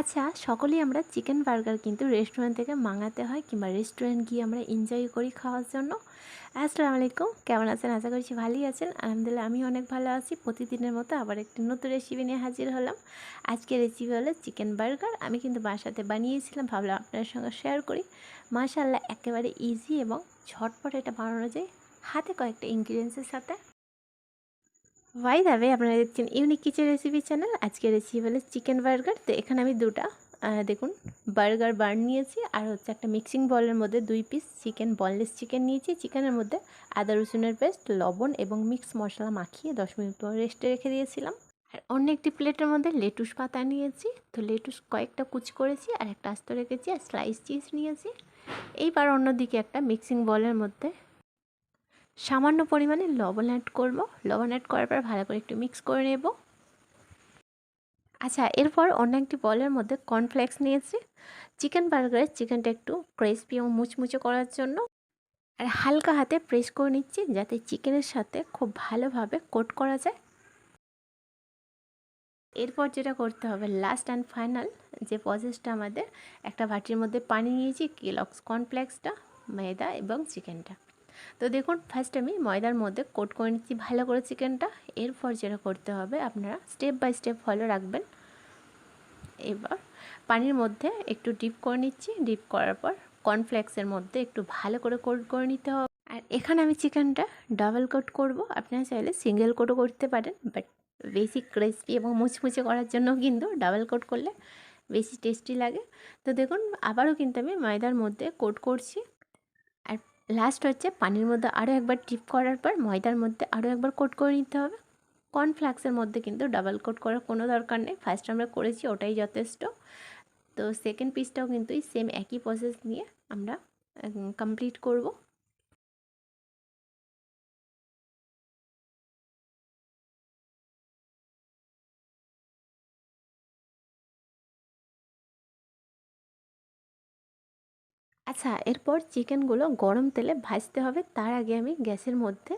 আচ্ছা সকলেই আমরা চিকেন বার্গার কিন্তু রেস্টুরেন্ট থেকে মাঙাতে হয় কিংবা রেস্টুরেন্ট গিয়ে আমরা এনজয় করি খাওয়ার জন্য। আসসালামু আলাইকুম, কেমন আছেন? আশা করছি ভালোই আছেন। আলহামদুলিল্লাহ আমি অনেক ভালো আছি। প্রতিদিনের মতো আবার একটি নতুন রেসিপি নিয়ে হাজির হলাম। আজকের রেসিপি হলো চিকেন বার্গার। আমি কিন্তু বাসাতে বানিয়েছিলাম, ভাবলাম আপনার সঙ্গে শেয়ার করি। মাশাল্লাহ একেবারে ইজি এবং ঝটপট এটা বানানো যায়। হাতে কয়েকটা ইনগ্রিডিয়েন্টসের সাথে। ওয়াই দাবে আপনারা দেখছেন ইউনিক কিচেন রেসিপি চ্যানেল আজকে রেসিপি হলো চিকেন বার্গার তো এখানে আমি দুটা দেখুন বার্গার বার্ন নিয়েছি আর হচ্ছে একটা মিক্সিং বলের মধ্যে দুই পিস চিকেন বনলেস চিকেন নিয়েছি। চিকেনের মধ্যে আদা, রসুনের পেস্ট, লবণ এবং মিক্স মশলা মাখিয়ে দশ মিনিট পর রেস্টে রেখে দিয়েছিলাম। আর অন্য একটি প্লেটের মধ্যে লেটুস পাতা নিয়েছি। তো লেটুস কয়েকটা কুচ করেছি আর একটা আস্ত রেখেছি আর স্লাইস চিজ নিয়েছি। এইবার অন্যদিকে একটা মিক্সিং বলের মধ্যে সামান্য পরিমাণে লবণ অ্যাড করব। লবণ অ্যাড করার পর ভালো করে একটু মিক্স করে নেব। আচ্ছা এরপর অন্য একটি বলের মধ্যে কর্নফ্লেক্স নিয়েছি। চিকেন বার্গারের চিকেনটা একটু ক্রিসপি এবং মুচমুচে করার জন্য। আর হালকা হাতে প্রেস করে নিচ্ছি যাতে চিকেনের সাথে খুব ভালোভাবে কোট করা যায়। এরপর যেটা করতে হবে লাস্ট অ্যান্ড ফাইনাল যে প্রসেসটা আমাদের, একটা বাটির মধ্যে পানি নিয়েছি কেলক্স কর্নফ্লেক্সটা ময়দা এবং চিকেনটা তো দেখুন ফার্স্ট আমি ময়দার মধ্যে কোট করে নিচ্ছি ভালো করে চিকেনটা। এরপর যেটা করতে হবে, আপনারা স্টেপ বাই স্টেপ ফলো রাখবেন। এবার পানির মধ্যে একটু ডিপ করে নিচ্ছি। ডিপ করার পর কর্নফ্লেক্সের মধ্যে একটু ভালো করে কোট করে নিতে হবে। আর এখানে আমি চিকেনটা ডাবল কোট করব। আপনারা চাইলে সিঙ্গেল কোটও করতে পারেন বাট বেশি ক্রিসপি এবং মুচমুচে করার জন্য কিন্তু ডাবল কোট করলে বেশি টেস্টি লাগে। তো দেখুন, আবারও কিন্তু আমি ময়দার মধ্যে কোট করছি। লাস্ট হচ্ছে পানির মধ্যে আরও একবার টিপ করার পর ময়দার মধ্যে আরও একবার কোট করে নিতে হবে। কর্নফ্লাক্সের মধ্যে কিন্তু ডাবল কোট করার কোনো দরকার নেই। ফার্স্ট আমরা করেছি, ওটাই যথেষ্ট। তো সেকেন্ড পিসটাও কিন্তু সেম একই প্রসেস নিয়ে আমরা কমপ্লিট করব। আচ্ছা এরপর চিকেনগুলো গরম তেলে ভাজতে হবে। তার আগে আমি গ্যাসের মধ্যে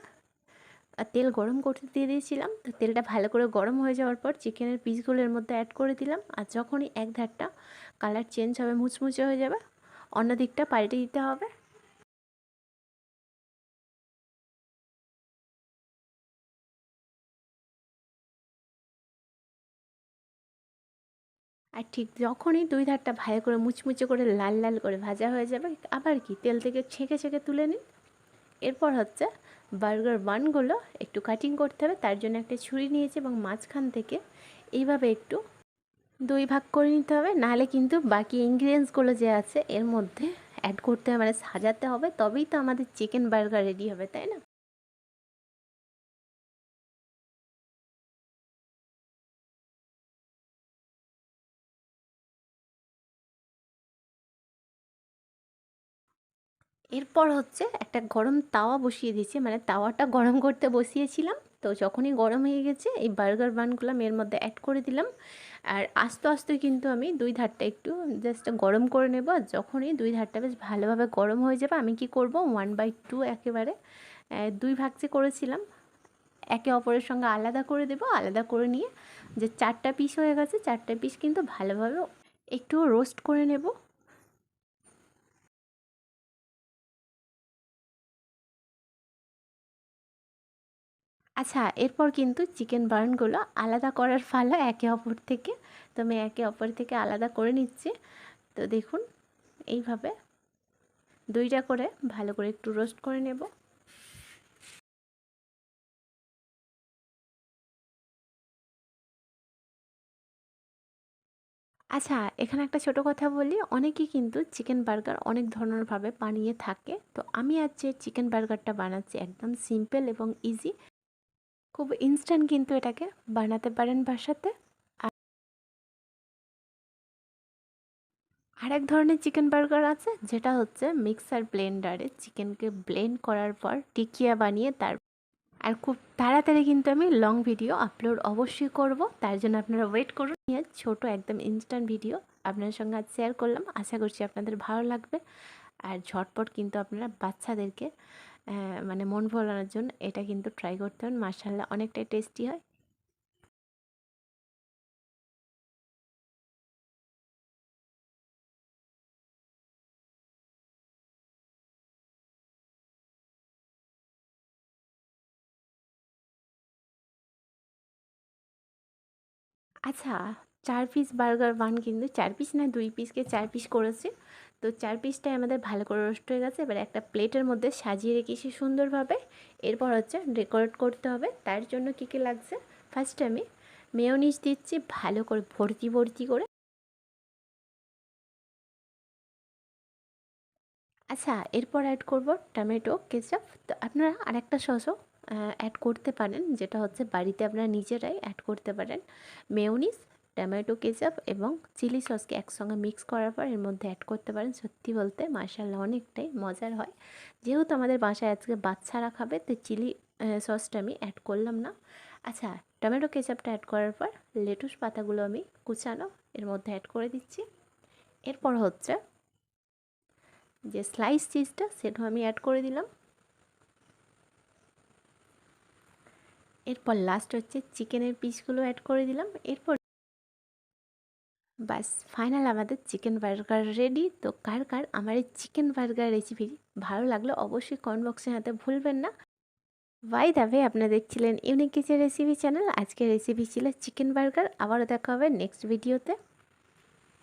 তেল গরম করতে দিয়ে দিয়েছিলাম। তো তেলটা ভালো করে গরম হয়ে যাওয়ার পর চিকেনের পিসগুলোর মধ্যে অ্যাড করে দিলাম। আর যখনই এক ধারটা কালার চেঞ্জ হবে, মুচমুচে হয়ে যাবে, অন্য দিকটা পাল্টে দিতে হবে। আর ঠিক যখনই দুই ধারটা ভালো করে মুচমুচে করে লাল লাল করে ভাজা হয়ে যাবে, আবার কি তেল থেকে ছেঁকে ছেঁকে তুলে নিন। এরপর হচ্ছে বার্গার বানগুলো একটু কাটিং করতে হবে, তার জন্য একটা ছুরি নিয়েছি এবং মাঝখান থেকে এইভাবে একটু দুই ভাগ করে নিতে হবে, নাহলে কিন্তু বাকি ইনগ্রিডিয়েন্টসগুলো যে আছে এর মধ্যে অ্যাড করতে হবে মানে সাজাতে হবে, তবেই তো আমাদের চিকেন বার্গার রেডি হবে, তাই না? এরপর হচ্ছে একটা গরম তাওয়া বসিয়ে দিয়েছি। মানে তাওয়াটা গরম করতে বসিয়েছিলাম। তো যখনই গরম হয়ে গেছে, এই বার্গার বানগুলো এর মধ্যে অ্যাড করে দিলাম। আর আস্তে আস্তে কিন্তু আমি দুই ধারটা একটু জাস্ট গরম করে নেব। আর যখনই দুই ধারটা বেশ ভালোভাবে গরম হয়ে যাবে, আমি কি করব? ওয়ান বাই টু একেবারে দুই ভাগ যে করেছিলাম, একে অপরের সঙ্গে আলাদা করে দেব। আলাদা করে নিয়ে যে চারটা পিস হয়ে গেছে, চারটা পিস কিন্তু ভালোভাবে একটু রোস্ট করে নেব। আচ্ছা এরপর কিন্তু চিকেন বার্নগুলো আলাদা করার ফালা একে অপর থেকে, তো আমি একে অপর থেকে আলাদা করে নিচ্ছি। তো দেখুন, এইভাবে দুইটা করে ভালো করে একটু রোস্ট করে নেব। আচ্ছা এখানে একটা ছোট কথা বলি অনেকেই কিন্তু চিকেন বার্গার অনেক ধরনেরভাবে বানিয়ে থাকে। তো আমি আজ যে চিকেন বার্গারটা বানাচ্ছি একদম সিম্পল এবং ইজি খুব ইনস্ট্যান্ট কিন্তু এটাকে বানাতে পারেন বাসাতে। আর এক ধরনের চিকেন বার্গার আছে, যেটা হচ্ছে মিক্সার ব্লেন্ডারে চিকেনকে ব্লেন্ড করার পর টিকিয়া বানিয়ে তার আর খুব তাড়াতাড়ি কিন্তু আমি লং ভিডিও আপলোড অবশ্যই করব। তার জন্য আপনারা ওয়েট করুন। নিয়ে ছোট একদম ইনস্ট্যান্ট ভিডিও আপনার সঙ্গে আজ শেয়ার করলাম। আশা করছি আপনাদের ভালো লাগবে। আর ঝটপট কিন্তু আপনারা বাচ্চাদেরকে হ্যাঁ, মানে মন ভোলানোর জন্য এটা কিন্তু ট্রাই করতে হবে। মার্শাল্লাহ অনেকটাই টেস্টি হয়। আচ্ছা চার পিস বার্গার বান কিন্তু চার পিস না, দুই পিসকে চার পিস করেছি। তো চার পিসটাই আমাদের ভালো করে রোস্ট হয়ে গেছে। এবার একটা প্লেটের মধ্যে সাজিয়ে রেখেছি সুন্দরভাবে। এরপর হচ্ছে ডেকোরেট করতে হবে। তার জন্য কী কী লাগছে? ফার্স্টে আমি মেয়োনিজ দিচ্ছি, ভালো করে ভর্তি ভর্তি করে। আচ্ছা এরপর অ্যাড করব টমেটো কেচাপ তো আপনারা আরেকটা সসও অ্যাড করতে পারেন। যেটা হচ্ছে বাড়িতে আপনারা নিজেরাই অ্যাড করতে পারেন। মেয়োনিজ টমেটো কেচাপ এবং চিলি সসকে একসঙ্গে মিক্স করার পর এর মধ্যে অ্যাড করতে পারেন। সত্যি বলতে মার্শাল্লাহ অনেকটাই মজার হয়। যেহেতু আমাদের বাসায় আজকে বাচ্চারা খাবে, তো চিলি সসটা আমি অ্যাড করলাম না। আচ্ছা টমেটো কেচাপটা অ্যাড করার পর লেটুস পাতাগুলো আমি কুচানো, এর মধ্যে অ্যাড করে দিচ্ছি। এরপর হচ্ছে যে স্লাইস চিজটা সেটাও আমি অ্যাড করে দিলাম। এরপর লাস্ট হচ্ছে চিকেনের পিসগুলো অ্যাড করে দিলাম। এরপর বাস ফাইনাল আমাদের চিকেন বার্গার রেডি তো কার কার আমার এই চিকেন বার্গার রেসিপি ভালো লাগল অবশ্যই কমেন্ট বক্সে হাতে ভুলবেন না। ভাই দাবে আপনারা দেখছিলেন ইউনিক কিচেন রেসিপি চ্যানেল আজকের রেসিপি ছিল চিকেন বার্গার আবারও দেখা হবে নেক্সট ভিডিওতে